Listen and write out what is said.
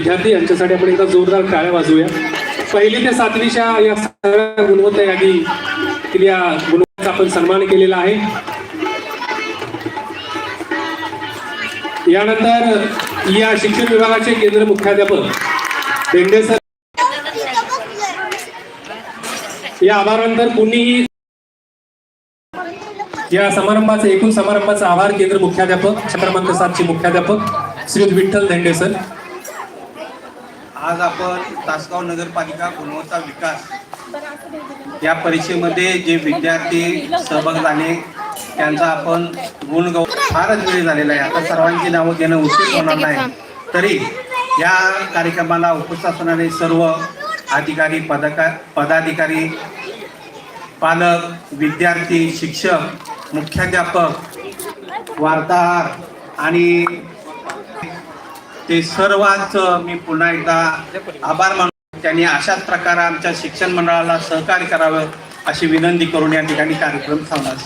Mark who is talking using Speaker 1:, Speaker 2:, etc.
Speaker 1: विद्यार्थी यांच्यासाठी आपण एकदा जोरदार टाळ्या वाजवूया. पहिली ते सातवीच्या या सगळ्या गुणवत्ता यादी या गुणवत्तेचा आपण सन्मान केलेला आहे. यानंतर या शिक्षण विभागाचे केंद्र मुख्याध्यापक बेंडे सर. या आभारानंतर कुणीही या समारंभाचे एकूण समारंभाचा आभार केंद्र मुख्याध्यापक छत्रपती सातचे मुख्याध्यापक श्री विठ्ठल धेंडे सर.
Speaker 2: आज आपण तासगाव नगरपालिका गुणवत्ता विकास या परीक्षेमध्ये जे विद्यार्थी सहभाग झाले त्यांचा आपण गुणगौ फारच वेळ झालेला आहे. आता सर्वांची नावं घेणं उचित होणार नाही. तरी या कार्यक्रमाला उपस्थित असणारे सर्व अधिकारी पदका पदाधिकारी पालक विद्यार्थी शिक्षक मुख्याध्यापक वार्ताहर आणि ते सर्वांच मी पुन्हा एकदा आभार मानतो. त्यांनी अशाच प्रकारे आमच्या शिक्षण मंडळाला सहकार्य करावं अशी विनंती करून या ठिकाणी कार्यक्रम थांबणार